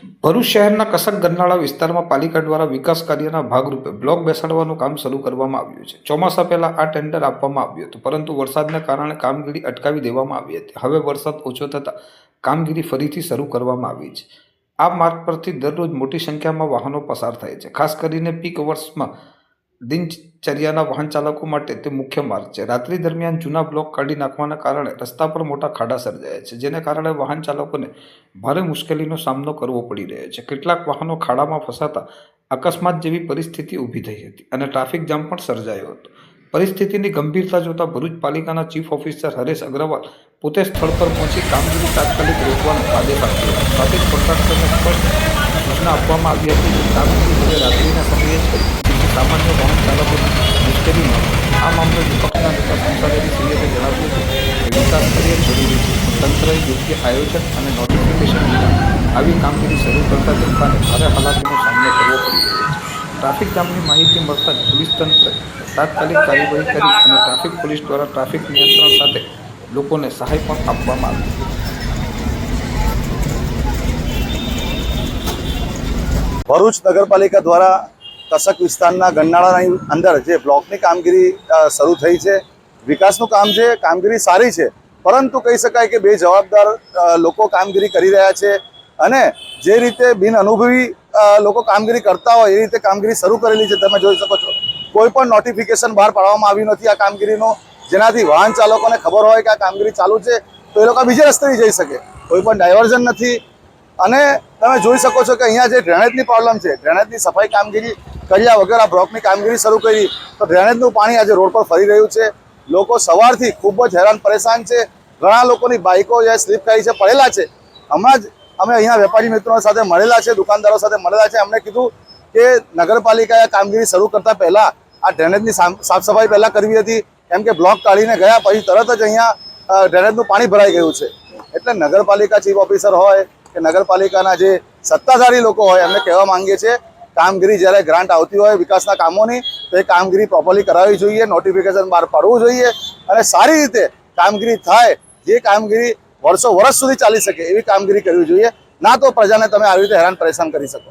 ભરૂચ શહેરના કસક ગરનાળા વિસ્તારમાં પાલિકા દ્વારા વિકાસ કાર્યના ભાગરૂપે બ્લોક બેસાડવાનું કામ શરૂ કરવામાં આવ્યું છે. ચોમાસા પહેલાં આ ટેન્ડર આપવામાં આવ્યું હતું, પરંતુ વરસાદને કારણે કામગીરી અટકાવી દેવામાં આવી હતી. હવે વરસાદ ઓછો થતાં કામગીરી ફરીથી શરૂ કરવામાં આવી છે. આ માર્ગ પરથી દરરોજ મોટી સંખ્યામાં વાહનો પસાર થાય છે. ખાસ કરીને પીક વર્ષમાં દિનચર્યાના વાહન ચાલકો માટે તે મુખ્ય માર્ગ છે. રાત્રિ દરમિયાન જૂના બ્લોક કાઢી નાખવાના કારણે રસ્તા પર મોટા ખાડા સર્જાયા છે, જેને કારણે વાહન ચાલકોને ભારે મુશ્કેલીનો સામનો કરવો પડી રહ્યો છે. કેટલાક વાહનો ખાડામાં ફસાતા અકસ્માત જેવી પરિસ્થિતિ ઊભી થઈ હતી અને ટ્રાફિક જામ પણ સર્જાયો હતો. પરિસ્થિતિની ગંભીરતા જોતા ભરૂચ પાલિકાના ચીફ ઓફિસર હરેશ અગ્રવાલ પોતે સ્થળ પર પહોંચી કામગીરી તાત્કાલિક રોકવાનો આદેશ આપ્યો. સાથે કોન્ટ્રાક્ટરને સ્પષ્ટ સૂચના આપવામાં આવી હતી કે કામગીરી હવે રાત્રિના સમયે જ કરવી જેથી સામાન્ય વાહન ચાલકોને મુશ્કેલી ન પડે આ મામલે વિપક્ષના નેતા સંસદની સૈયદે જણાવ્યું હતું કે વિકાસ જરૂરી છે. તંત્રએ યોગ્ય આયોજન અને નોટિફિકેશન આવી કામગીરી શરૂ કરતા જનતાને ભારે હાલાકીનો સામનો કરવો પડી છે. ટ્રાફિક જામની માહિતી મળતા જ પોલીસ તંત્ર તાત્કાલિક કાર્યવાહી કરી અને ટ્રાફિક પોલીસ દ્વારા ટ્રાફિક નિયંત્રણ સાથે લોકોને સહાય પણ આપવામાં આવી. ભરૂચ નગરપાલિકા દ્વારા કસક વિસ્તારના ગંડાળાની અંદર જે બ્લોકની કામગીરી શરૂ થઈ છે. વિકાસનું કામ છે, કામગીરી સારી છે. પરંતુ કહી શકાય કે બે જવાબદાર લોકો કામગીરી કરી રહ્યા છે અને જે રીતે બિન અનુભવી લોકો કામગીરી કરતા હોય એ રીતે કામગીરી શરૂ કરેલી છે, તમે જોઈ શકો છો. કોઈ પણ નોટિફિકેશન બહાર પાડવામાં આવ્યું નથી આ કામગીરીનું. જેનાથી વાહન ચાલકોને ખબર હોય કે આ કામગીરી ચાલુ છે, તો એ લોકો બીજે રસ્તે જઈ શકે. કોઈ પણ ડાયવર્ઝન નથી. અને તમે જોઈ શકો છો કે અહીંયા જે ડ્રેનેજની પ્રોબ્લેમ છે ડ્રેનેજની સફાઈ કામગીરી કર્યા વગર આ બ્લોકની કામગીરી શરૂ કરી. તો ડ્રેનેજનું પાણી આજે રોડ પર ફરી રહ્યું છે. લોકો સવારથી ખૂબ જ હેરાન પરેશાન છે. ઘણા લોકોની બાઇકો જે સ્લીપ કરી છે, પડેલા છે. હમણાં જ અમે અહીંયા વેપારી મિત્રો સાથે મળેલા છે, દુકાનદારો સાથે મળેલા છે. અમને કીધું કે નગરપાલિકાએ કામગીરી શરૂ કરતા પહેલાં આ ડ્રેનેજની સાફ સફાઈ પહેલાં કરવી હતી. કેમ કે બ્લોક કાઢીને ગયા, પછી તરત જ અહીંયા ડ્રેનેજનું પાણી ભરાઈ ગયું છે. એટલે નગરપાલિકા ચીફ ઓફિસર હોય કે નગરપાલિકાના જે સત્તાધારી લોકો હોય એમને કહેવા માંગીએ છીએ કામગીરી જ્યારે ગ્રાન્ટ આવતી હોય વિકાસના કામોની, તો એ કામગીરી પ્રોપરલી કરાવવી જોઈએ નોટિફિકેશન બહાર પાડવું જોઈએ અને સારી રીતે કામગીરી થાય, જે કામગીરી વર્ષો વર્ષ સુધી ચાલી શકે એવી કામગીરી કરવી જોઈએ. ના તો પ્રજાને તમે આવી રીતે હેરાન પરેશાન કરી શકો.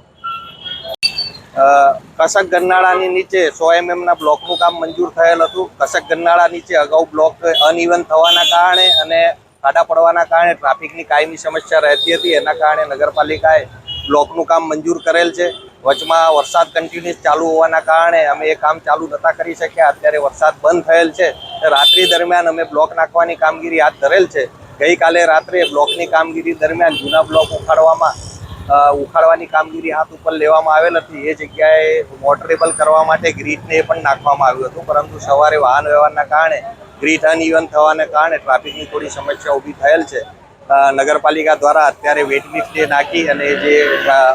કસક ગરનાળાની નીચે સો એમએમના બ્લોકનું કામ મંજૂર થયેલ હતું. કસક ગરનાળા નીચે અગાઉ બ્લોક અનઇવન થવાના કારણે અને ખાડા પડવાના કારણે ટ્રાફિકની કાયમી સમસ્યા રહેતી હતી. એના કારણે નગરપાલિકાએ બ્લોકનું કામ મંજૂર કરેલ છે. વચમાં વરસાદ કન્ટિન્યુઅસ ચાલુ હોવાના કારણે અમે એ કામ ચાલુ નતા કરી શક્યા. અત્યારે વરસાદ બંધ થયેલ છે. રાત્રિ દરમિયાન અમે બ્લોક નાખવાની કામગીરી હાથ ધરેલ છે. ગઈકાલે રાત્રે બ્લોકની કામગીરી દરમિયાન જૂના બ્લોક ઉખાડવામાં ઉખાડવાની કામગીરી હાથ ઉપર લેવામાં આવેલ હતી. એ જગ્યાએ મોટરેબલ કરવા માટે ગ્રીટને પણ નાખવામાં આવ્યું હતું. પરંતુ સવારે વાહન વ્યવહારના કારણે ગ્રીટ અનઇવન થવાને કારણે ટ્રાફિકની થોડી સમસ્યા ઊભી થયેલ છે. નગરપાલિકા દ્વારા અત્યારે વેટ લિસ્ટ એ નાખી અને જે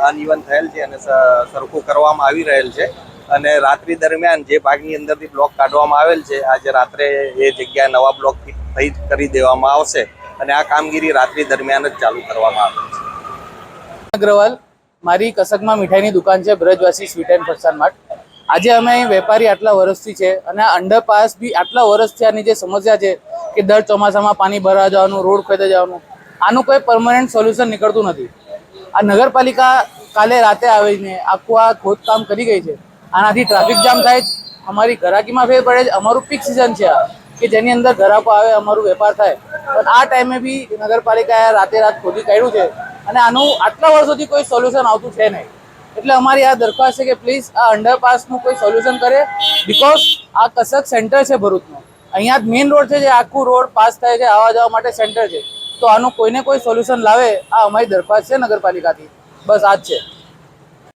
અનઇવન થયેલ છે અને સરખું કરવામાં આવી રહેલ છે. અને રાત્રિ દરમિયાન જે ભાગની અંદરથી બ્લોક કાઢવામાં આવેલ છે, આજે રાત્રે એ જગ્યાએ નવા બ્લોક થઈ કરી દેવામાં આવશે અને આ કામગીરી રાત્રિ દરમિયાન જ ચાલુ કરવામાં આવે છે. અગ્રવાલ, મારી કસકમાં મીઠાઈની દુકાન છે Brajwasi sweet and farsan mart. આજે અમે અહીં વેપારી આટલા વર્ષથી છે અને આ અંડરપાસ બી આટલા વર્ષથી આની જે સમસ્યા છે કે દર ચોમાસામાં પાણી ભરાવા જવાનું, રોડ ખોદાઈ જવાનું આનું કોઈ પરમનન્ટ સોલ્યુશન નીકળતું નથી. આ નગરપાલિકા કાલે રાતે આવીને આખું આ ખોદકામ કરી ગઈ છે. આનાથી ટ્રાફિક જામ થાય છે અમારી ઘરાકીમાં ફેર પડે છે અમારું પીક સિઝન છે આ, કે જેની અંદર ગ્રાહકો આવે, અમારું વેપાર થાય. પણ આ ટાઈમે બી નગરપાલિકાએ રાતે રાત ખોદી કાઢ્યું છે અને આનું આટલા વર્ષોથી કોઈ સોલ્યુશન આવતું છે નહીં. એટલે અમારી આ દરખાસ્ત છે કે પ્લીઝ આ અંડરપાસનું કોઈ સોલ્યુશન કરે બિકોઝ આ કસક સેન્ટર છે ભરૂચનું. અહીંયા જ મેઇન રોડ છે જે આખું રોડ પાસ થાય છે આવવા જવા માટે સેન્ટર છે. તો આનું કોઈને કોઈ સોલ્યુશન લાવે, આ અમારી દરખાસ્ત છે નગરપાલિકાથી. બસ આ જ છે.